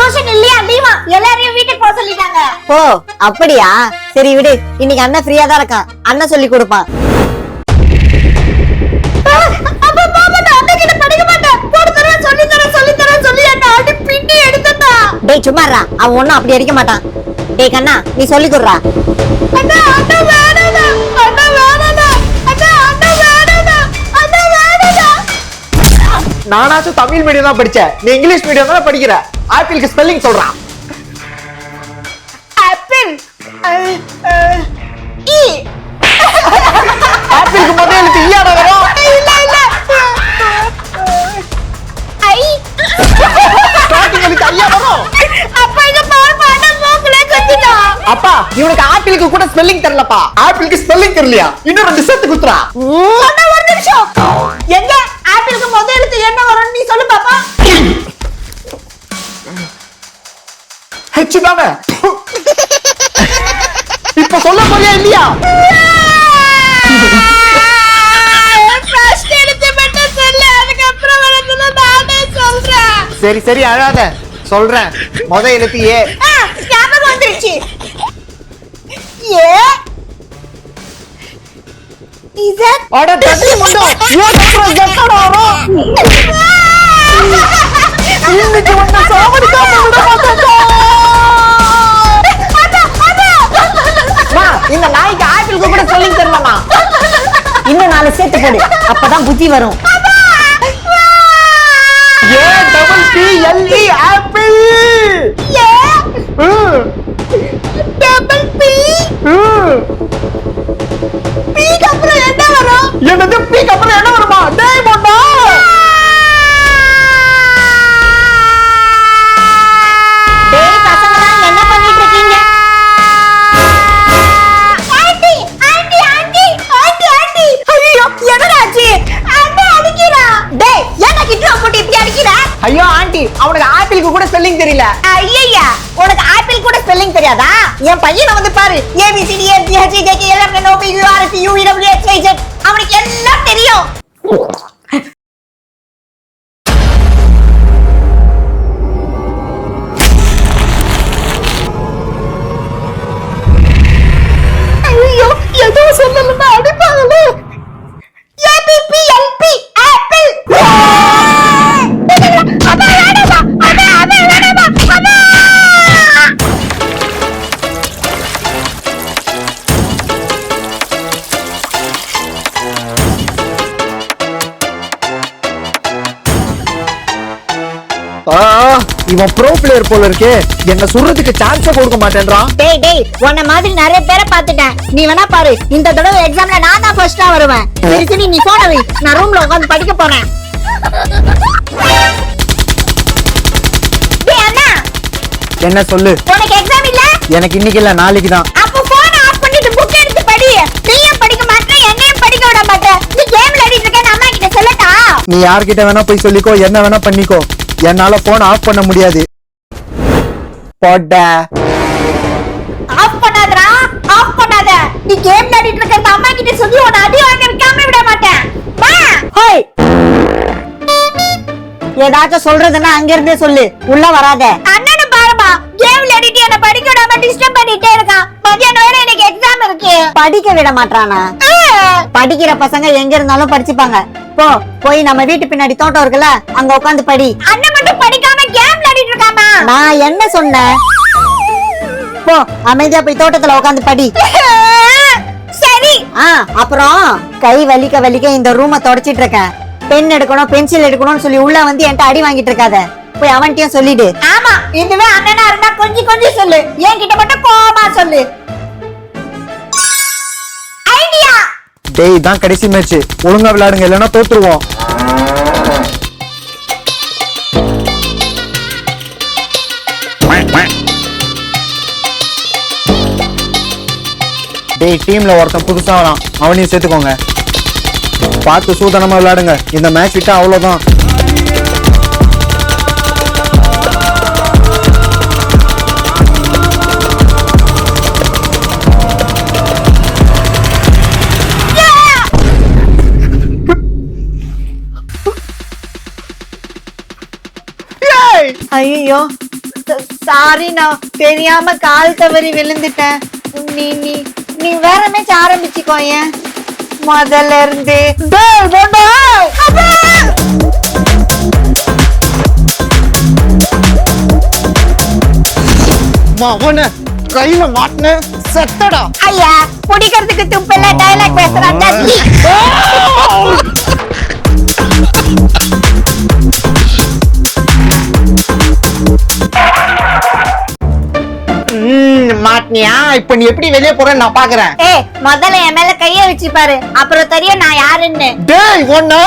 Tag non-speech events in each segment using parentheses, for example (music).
Tuition இல்லையா லீவா? எல்லாரையும் வீட்டுக்கு போக சொல்லிட்டாங்க. ஓ அப்படியா? சரி விடு இன்னைக்கு அண்ணன் ஃப்ரீயா தான் இருக்கான். அண்ணன் சொல்லி கொடுப்பான் டேய் சும்மாறா அவன் ஒண்ணும் அப்படி அடிக்க மாட்டான். டேய் கண்ணா நீ சொல்லி கொடுறா நானாச்சும் தமிழ் மீடியம் தான் படிச்சேன். நீ இங்கிலீஷ் மீடியம் தானே படிக்கிற? ஆப்பிளுக்கு ஸ்பெல்லிங் சொல்றான். ஆப்பிள். இ. ஆப்பிளுக்கு முதல் எழுத்து வரும். இல்ல இல்ல. ஐ. ஸ்டார்டிங் எழுத்து ஐயா வரும். அப்பா மூக்குல குத்திட்டா அப்பா இவனுக்கு ஆப்பிளுக்கு கூட ஸ்பெல்லிங் தெரியலப்பா. ஆப்பிளுக்கு ஸ்பெல்லிங் தெரியலையா? இன்னும் ரெண்டு சேர்த்து குத்துறா. ஒரு நிமிஷம். எங்க? ஆப்பிளுக்கு முதல் எழுத்து என்ன வரும்னு நீ சொல்லு பாப்பா. தானே இப்ப சொல்ல போறியா இல்லையா? சரி சரி அழாத. சொல்றேன். முத எழுத்து ஏ. ஆ, ஞாபகம் வந்துருச்சு. ஏ? அட தட்டி ஏன் சொல்ற (laughs) இன்னைக்கு சாவடிக்காம விட. இந்த நாய்க்கு ஆப்பிளுக்கு கூட ஸ்பெல்லிங் தெரியலமா இன்னும் நாலு சேர்த்து போடு. அப்பதான் புத்தி வரும். A double P L E apple A? Double P. பிக்கு அப்புறம் என்ன வரும்? என்னது பீக்கு அவனுக்கு கூட ஸ்பெல்லிங் தெரியல. ஐயா உனக்கு ஆப்பிள் கூட ஸ்பெல்லிங் தெரியாதா? என் பையனை வந்து பாரு. A B C A B C D F H J K L M N O P U R S U W X I Z அவனுக்கு எல்லாம் தெரியும். இவன் ப்ரோ பிளேயர் போல இருக்கே. என்ன சுடுறதுக்கு சான்ஸே கொடுக்க மாட்டேன்றான் டேய் டேய் உன்ன மாதிரி நிறைய பேரை பார்த்துட்டேன். நீ வேணா பாரு இந்த தடவை எக்ஸாம்ல நான் தான் ஃபர்ஸ்டா வருவேன். சரி நீ போன வை. நான் ரூம்ல உட்கார்ந்து படிக்க போறேன். டேய் அண்ணா. என்ன சொல்லு? உனக்கு எக்ஸாம் இல்ல? எனக்கு இன்னைக்கு இல்ல நாளைக்கு தான். அப்ப போன் ஆஃப் பண்ணிட்டு புக் எடுத்து படி. நீயும் படிக்க மாட்டே என்னையும் படிக்க விட மாட்டே. நீ கேம் விளையாடிட்டு இருக்க அம்மா கிட்ட சொல்லட்டா? நீ யார்கிட்ட வேணா போய் சொல்லிக்கோ என்ன வேணா பண்ணிக்கோ. என்னால போன் ஆஃப் பண்ண முடியாது. போட்ட. ஆஃப் பண்ணாதடா ஆஃப் பண்ணாத. நீ கேம் விளையாடிட்டு இருக்க அம்மா கிட்ட சொல்லி உன்னை அடி வாங்க வைக்காம விட மாட்டேன். ஹோய். ஏதாச்சும் சொல்றதுன்னா அங்க இருந்தே சொல்லு உள்ள வராத. அண்ணனு பாருமா கேம் விளையாடிட்டு என்ன படிக்க விடாம டிஸ்டர்ப் பண்ணிட்டே இருக்கான் மத்தியானம் வேற எனக்கு எக்ஸாம் இருக்கு. படிக்க விட மாட்டானா படிக்கிற பசங்க எங்க இருந்தாலும் படிச்சுப்பாங்க. போ போய் நம்ம வீட்டு பின்னாடி தோட்டம் இருக்குல்ல அங்க உட்காந்து படி. அண்ணன் மட்டும் படிக்காம கேம் விளையாடிட்டு இருக்காமா? நான் என்ன சொன்னேன்? போ அமைதியா போய் தோட்டத்துல உட்காந்து படி. சரி. ஆ அப்புறம் கை வலிக்க வலிக்க இந்த ரூமை தொடச்சிட்டு இருக்கேன். பென் எடுக்கணும் பென்சில் எடுக்கணும்னு சொல்லி உள்ள வந்து என்கிட்ட அடி வாங்கிட்டு இருக்காத. போய் அவன்கிட்டயும் சொல்லிடு. ஆமா இதுவே அண்ணனா இருந்தா கொஞ்சம் கொஞ்சம் சொல்லு. என்கிட்ட மட்டும் கோவமா சொல்லு. டேய் தான் கடைசி மேட்ச் ஒழுங்கா விளையாடுங்க இல்லைன்னா தோத்துருவோம். டேய் டீம்ல ஒருத்தன் புதுசா வரான். அவனையும் சேர்த்துக்கோங்க. பார்த்து சூதனமா விளையாடுங்க. இந்த மேட்ச் விட்டா அவ்வளவுதான். ஐயோ. சாரிண்ணா தெரியாம கால் தவறி விழுந்துட்டேன். நீ நீ நீ வேற மேட்ச் ஆரம்பிச்சுக்கோ ஏன்? முதல்ல இருந்து! அவன கையில மாட்டின செத்தடா. ஐயா பிடிக்கிறதுக்கு துப்பில்ல டைலாக் பேசுறாங்க மாட்டினியா? இப்ப நீ எப்படி வெளியே போறேன்னு நான் பாக்குறேன். ஏய் முதல்ல என் மேல கைய வச்சு பாரு. அப்புறம் தெரியும் நான் யாருன்னு. டேய் ஒண்ணு.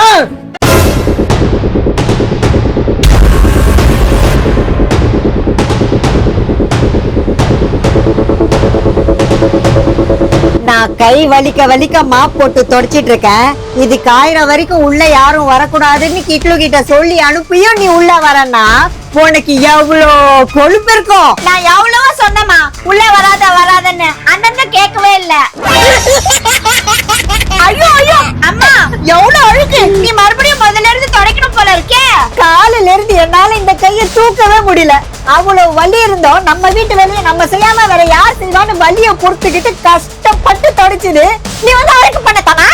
நான் கை வலிக்க வலிக்க மாப் போட்டு தொடச்சிட்டு இருக்கேன் இது காயிற வரைக்கும் உள்ள யாரும் வரக்கூடாதுன்னு கிட்லு கிட்ட சொல்லி அனுப்பியும் நீ உள்ள வரனா உனக்கு எவ்வளோ கொழுப்பு இருக்கும்? நான் எவ்வளவோ சொன்னமா உள்ள வராத வராதன்னு. அண்ணன் கேட்கவே இல்ல. ஐயோ ஐயோ. அம்மா எவ்வளவு அழுக்கு? நீ மறுபடியும் முதல்ல இருந்து காலில் இருந்து என்னால இந்த கையை தூக்கவே முடியல. அவ்வளவு வலி இருந்தோம். நம்ம வீட்டு வேலையை நம்ம செய்யாம வேற யார் செய்வான்னு வலியை பொறுத்துக்கிட்டு கஷ்டப்பட்டு தொடச்சுது. நீ வந்து அழைப்பு பண்ணத்தானா